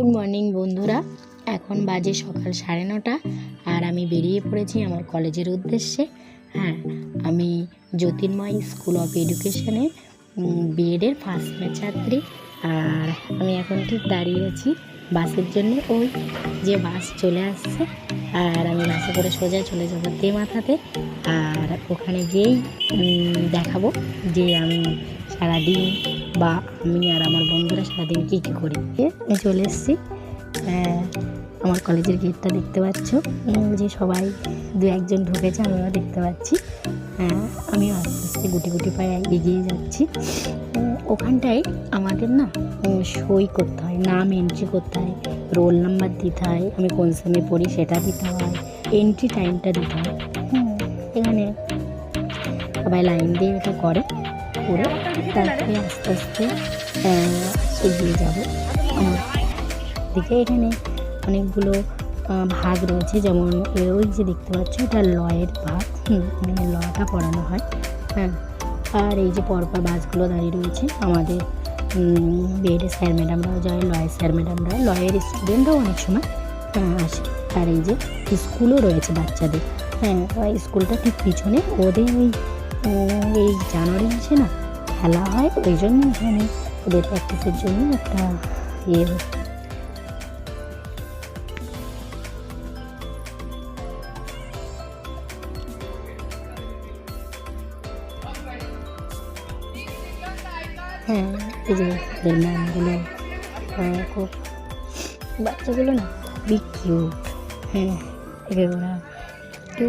Good morning বন্ধুরা। এখন বাজে সকাল সাড়ে নটা, আর আমি বেরিয়ে পড়েছি আমার কলেজের উদ্দেশ্যে। হ্যাঁ আমি জ্যোতির্ময় স্কুল অফ এডুকেশনে বিএডের ফার্স্ট সেমের ছাত্রী। আর আমি এখন ঠিক দাঁড়িয়ে আছি বাসের জন্য। ওই যে বাস চলে আসছে, আর আমি বাসে করে সোজা চলে যাব তে মাথাতে আর ওখানে গিয়েই দেখাবো যে আমি সারাদিন বা আমি আর আমার বন্ধুরা সারাদিন কী কী করি? চলে এসেছি। আমার কলেজের গেটটা দেখতে পাচ্ছ। যে সবাই দু একজন ঢুকেছে, আমিও দেখতে পাচ্ছি। আমিও আস্তে আস্তে গুটি গুটি পায়ে এগিয়ে যাচ্ছি। ওখানটায় আমাদের না সই করতে হয়, নাম এন্ট্রি করতে হয় রোল নাম্বার দিতে হয়, আমি কোন সেমে পড়ি সেটা দিতে হয় এন্ট্রি টাইমটা দিতে হয়। এখানে সবাই লাইন দিয়ে এটা করে। করে তারপরে আস্তে আস্তে এগিয়ে যাব দিকে। এখানে অনেকগুলো ভাগ রয়েছে, যেমন ওই যে দেখতে পাচ্ছ, এটা লয়ের ভাগ। মানে লটা পড়ানো হয়। হ্যাঁ আর এই যে পরপর বাসগুলো দাঁড়িয়ে রয়েছে, আমাদের বিএড স্যার ম্যাডামরাও যায়, লয়ের স্যার ম্যাডামরা লয়ের স্টুডেন্টরাও অনেক সময় আসে। আর এই যে স্কুলও রয়েছে বাচ্চাদের। হ্যাঁ স্কুলটা ঠিক পিছনে, ওদের ওই এই জানুয়ারি মাসে না খেলা হয় ওই জন্য এখানে ওদের প্র্যাকটিসের জন্য একটা ইয়ে। হ্যাঁ এই খুব বাচ্চাগুলো না কিউট হ্যাঁ এবার ওরা একটু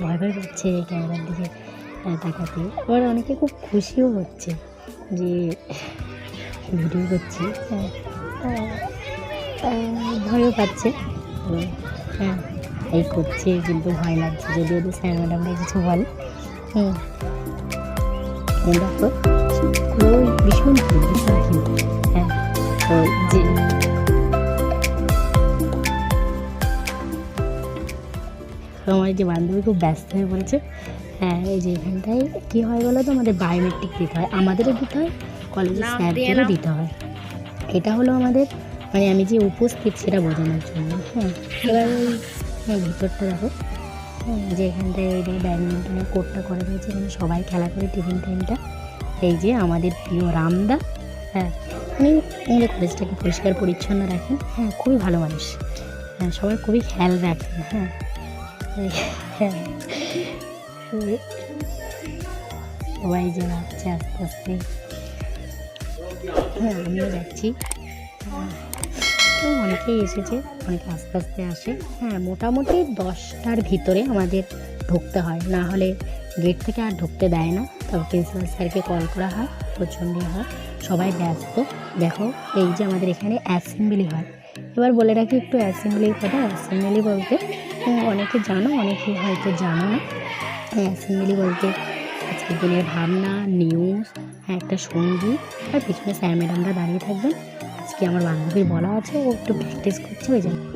ভয় ভয় করছে ক্যামেরার দিকে তাকাতে। আবার অনেকে খুব খুশিও হচ্ছে যে ভিডিও করছি। ভয়ও পাচ্ছে। হ্যাঁ এই করছে কিন্তু ভয় লাগছে যদি ওদের স্যার ম্যাডামরা কিছু বলে। হুম। দেখো ভীষণ ভীষণ। হ্যাঁ তো যে আমার যে বান্ধবী খুব ব্যস্ত হয়ে পড়েছে হ্যাঁ এই যে এখানটায় কী হয় বলো তো? আমাদের বায়োমেট্রিক দিতে হয়। আমাদেরও দিতে হয় কলেজের স্যারদেরও দিতে হয়। এটা হলো আমাদের মানে আমি যে উপস্থিত সেটা বোঝানোর জন্য হ্যাঁ। এবার ওই হ্যাঁ ভিতরটা দেখো। হ্যাঁ, যে এখানটায় ওই যে ব্যাডমিন্টনের কোর্টটা করে রয়েছে এখানে সবাই খেলা করে টিফিন টাইমটা এই যে আমাদের প্রিয় রামদা হ্যাঁ উনি আমাদের কলেজটাকে পরিষ্কার পরিচ্ছন্ন রাখেন হ্যাঁ খুবই ভালো মানুষ। হ্যাঁ সবাই খুবই খেয়াল রাখেন হ্যাঁ। সবাই যে যাচ্ছে আস্তে আস্তে আমিও যাচ্ছি অনেকেই এসেছে অনেকে আস্তে আস্তে আসে। হ্যাঁ মোটামুটি দশটার ভিতরে আমাদের ঢুকতে হয়। না হলে গেট থেকে আর ঢুকতে দেয় না। তবে প্রিন্সিপাল স্যারকে কল করা হয়। প্রচণ্ড হয়। সবাই ব্যস্ত। দেখো, এই যে আমাদের এখানে অ্যাসেম্বলি হয়। এবার বলে রাখি একটু অ্যাসেম্বলির কথা অ্যাসেম্বলি বলতে অনেকে জানো, অনেকে হয়তো জানো না। অ্যাসেম্বলি বলতে আজকের দিনের ভাবনা নিউজ হ্যাঁ একটা সংগীত আর পিছনে স্যার ম্যাডামরা দাঁড়িয়ে থাকবেন। আজকে আমার বান্ধবীর বলা আছে, ও একটু প্র্যাকটিস করছে, ওই জন্য।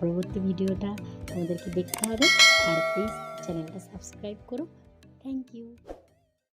परवर्ती भिडियो तुम्हारे देखते हैं और प्लिज चैनल सबसक्राइब करो थैंक यू